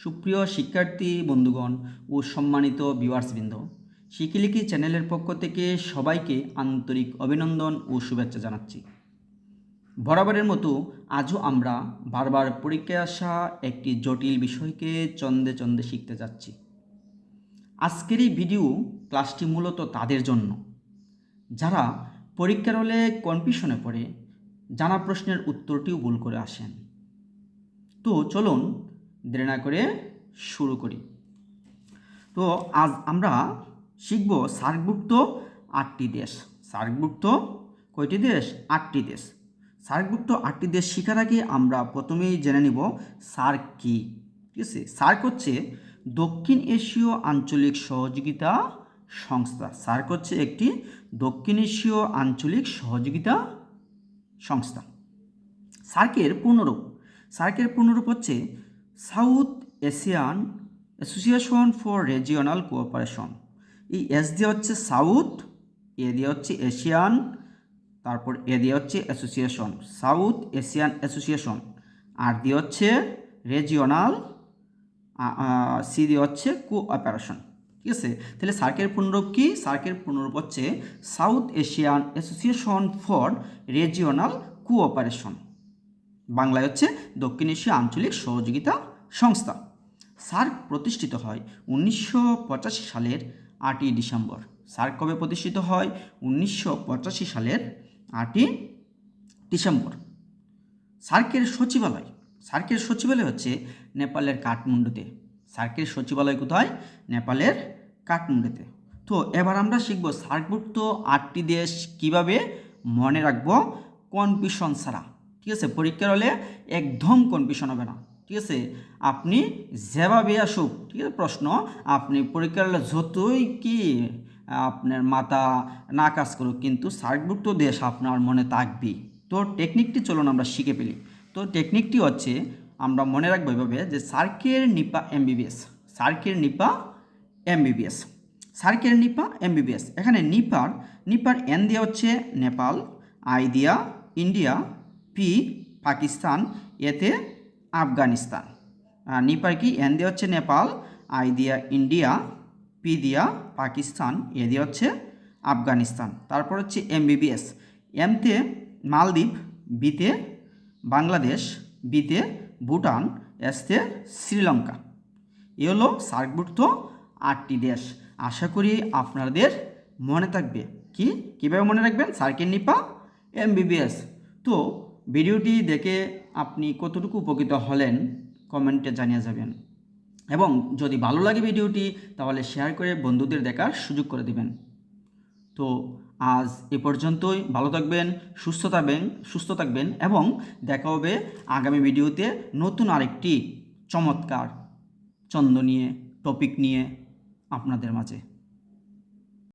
সুপ্রিয় শিক্ষার্থী, বন্ধুগণ ও সম্মানিত ভিউয়ার্সবৃন্দ শিকিলিকি চ্যানেলের পক্ষ থেকে সবাইকে আন্তরিক অভিনন্দন ও শুভেচ্ছা জানাচ্ছি। বরাবরের মতো আজও আমরা বারবার পরীক্ষায় আসা একটি জটিল বিষয়কে চন্দে চন্দে শিখতে যাচ্ছি। আজকের এই ভিডিও ক্লাসটি মূলত তাদের জন্য। যারা পরীক্ষার হলে কনফিউশনে পড়ে, জানা প্রশ্নের উত্তরটিও ভুল করে আসেন। তো চলুন দেরি না করে শুরু করি। তো আজ আমরা শিখব সার্কভুক্ত আটটি দেশ। সার্কভুক্ত কয়টি দেশ? আটটি দেশ। সার্কভুক্ত আটটি দেশ শেখার আগে আমরা প্রথমেই জেনে নিব সার্ক কী। ঠিক আছে? সার্ক হচ্ছে দক্ষিণ এশীয় আঞ্চলিক সহযোগিতা সংস্থা। সার্ক হচ্ছে একটি দক্ষিণ এশীয় আঞ্চলিক সহযোগিতা সংস্থা। সার্কের পূর্ণরূপ। সার্কের পূর্ণরূপ হচ্ছে South Asian Association for Regional Cooperation. এই এস দিয়ে হচ্ছে সাউথ, এ দিয়ে হচ্ছে এশিয়ান, তারপর এ দিয়ে হচ্ছে অ্যাসোসিয়েশন, সাউথ এশিয়ান অ্যাসোসিয়েশন। আর দিয়ে হচ্ছে রেজিওনাল সি দিয়ে হচ্ছে কোঅপারেশন। ঠিক আছে? তাহলে সার্কের পুনরূপ কি? সার্কের পুনরূপ হচ্ছে South Asian Association for Regional Cooperation. বাংলায় হচ্ছে দক্ষিণ এশিয়া আঞ্চলিক সহযোগিতা সংস্থা। সার্ক প্রতিষ্ঠিত হয় উনিশশো পঁচাশি সালের আটই ডিসেম্বর। সার্ক কবে প্রতিষ্ঠিত হয়? উনিশশো পঁচাশি সালের আটই ডিসেম্বর। সার্কের সচিবালয়। সার্কের সচিবালয় হচ্ছে নেপালের কাঠমান্ডুতে। সার্কের সচিবালয় কোথায়? নেপালের কাঠমান্ডুতে। তো এবার আমরা শিখব সার্কভুক্ত আটটি দেশ কীভাবে মনে রাখব কনফিউশন ছাড়া। ঠিক আছে? পরীক্ষার হলে একদম কনফিউশন হবে না। ঠিক আছে? আপনি যেভাবে আসুক, ঠিক আছে? প্রশ্ন, আপনি পরীক্ষার হলে যতই কি আপনার মাথা না কাজ করুক, কিন্তু সার্কভুক্ত দেশ আপনার মনে থাকবেই তো টেকনিকটি চলুন আমরা শিখে ফেলি। তো টেকনিকটি হচ্ছে, আমরা মনে রাখব এভাবে যে সার্কের নিপা এমবিবিএস, সার্কের নিপা এমবিবিএস, সার্কের নিপা এমবিবিএস। এখানে নিপার নিপার এন দেওয়া হচ্ছে নেপাল, আই দিয়া ইন্ডিয়া, পি পাকিস্তান এতে আফগানিস্তান। আর নিপার কি? এন দিয়ে হচ্ছে নেপাল, আই দিয়া ইন্ডিয়া, পি দিয়া পাকিস্তান, এ দিয়ে হচ্ছে আফগানিস্তান। তারপর হচ্ছে এমবিবিএস এমতে মালদ্বীপ বিতে বাংলাদেশ বিতে ভুটান এসতে শ্রীলঙ্কা। এ হলো সার্কভুক্ত আটটি দেশ। আশা করি আপনাদের মনে থাকবে। কি? কীভাবে মনে রাখবেন? সার্কেল নিপা এমবিবিএস তো ভিডিওটি দেখে আপনি কতটুকু উপকৃত হলেন কমেন্টে জানিয়ে যাবেন। এবং যদি ভালো লাগে ভিডিওটি, তাহলে শেয়ার করে বন্ধুদের দেখার সুযোগ করে দেবেন। তো আজ এ পর্যন্তই, ভালো থাকবেন, সুস্থ থাকবেন সুস্থ থাকবেন, এবং দেখা হবে আগামী ভিডিওতে নতুন আরেকটি চমৎকার চন্দ নিয়ে টপিক নিয়ে আপনাদের মাঝে।